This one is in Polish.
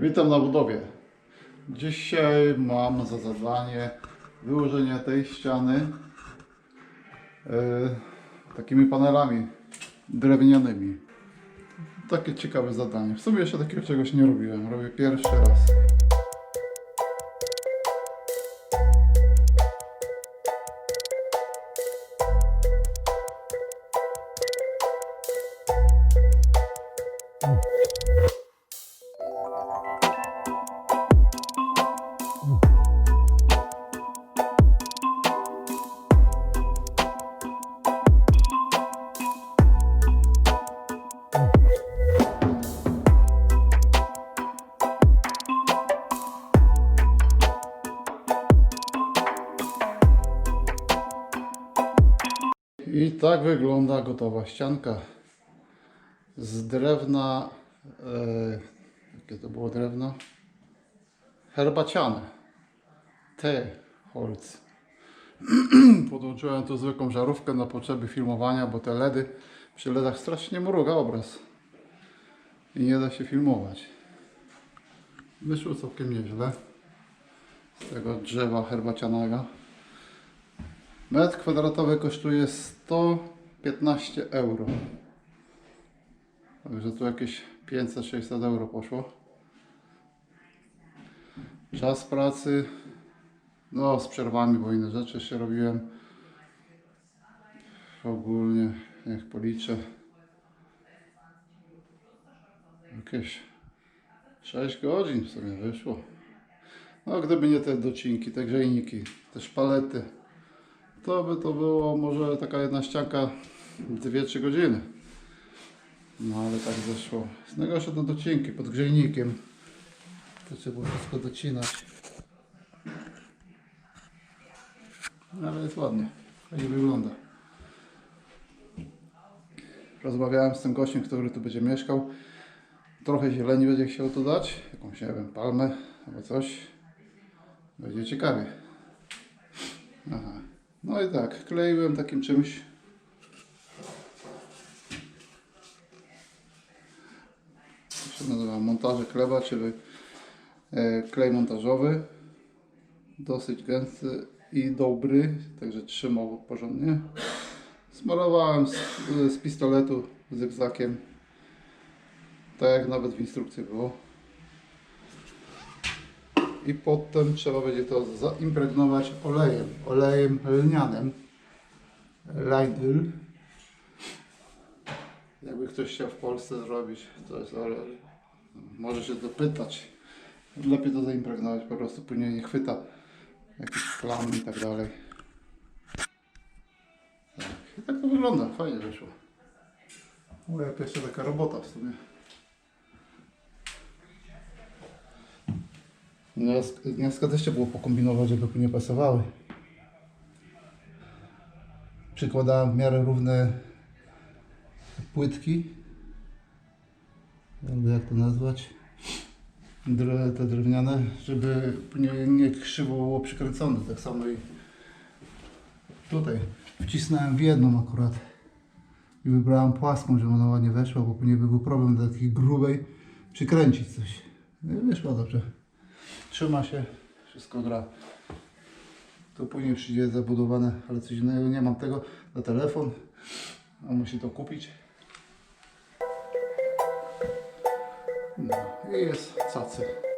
Witam na budowie. Dzisiaj mam za zadanie wyłożenie tej ściany e, takimi panelami drewnianymi. Takie ciekawe zadanie. W sumie jeszcze takiego czegoś nie robiłem. Robię pierwszy raz. I tak wygląda gotowa ścianka z drewna. E, jakie to było drewno? Herbaciane. T. Holz. Podłączyłem tu zwykłą żarówkę na potrzeby filmowania, bo te LEDy przy LEDach strasznie mruga obraz i nie da się filmować. Wyszło całkiem nieźle z tego drzewa herbacianego. Metr kwadratowy kosztuje 115 euro. Także tu jakieś 500-600 euro poszło. Czas pracy, no z przerwami, bo inne rzeczy jeszcze robiłem. Ogólnie, niech policzę. Jakieś 6 godzin w sumie wyszło. No gdyby nie te docinki, te grzejniki, te szpalety, to by to było może taka jedna ścianka 2-3 godziny. No ale tak zeszło. Z najgorsze to docinki pod grzejnikiem. To trzeba było wszystko docinać. Ale jest ładnie. Fajnie wygląda. Rozmawiałem z tym gościem, który tu będzie mieszkał. Trochę zieleni będzie chciał tu dać. Jakąś, nie wiem, palmę albo coś. Będzie ciekawie. Aha. No i tak, kleiłem takim czymś. To się nazywa montaże chleba, czyli e, klej montażowy. Dosyć gęsty i dobry, także trzymał porządnie. Smarowałem z, z pistoletu zygzakiem. Tak jak nawet w instrukcji było. I potem trzeba będzie to zaimpregnować olejem, olejem lnianym. Leidl. Jakby ktoś chciał w Polsce zrobić, to jest olej. Może się dopytać. Lepiej to zaimpregnować, po prostu później nie chwyta jakichś plam i tak dalej. Tak. I tak to wygląda, fajnie wyszło. Moja pierwsza taka robota w sumie. Gniazdka też trzeba było pokombinować, żeby nie pasowały. Przykładałem w miarę równe płytki. Albo jak to nazwać? Te drewniane, żeby nie, nie krzywo było przykręcone. Tak samo i tutaj. Wcisnąłem w jedną akurat. I wybrałem płaską, żeby ona ładnie weszła, bo później by był problem do takiej grubej przykręcić coś. No i wyszło dobrze. Trzyma się, wszystko gra. Tu później przyjdzie zabudowane, ale coś innego nie mam tego na telefon. A musi to kupić. No i jest cacy.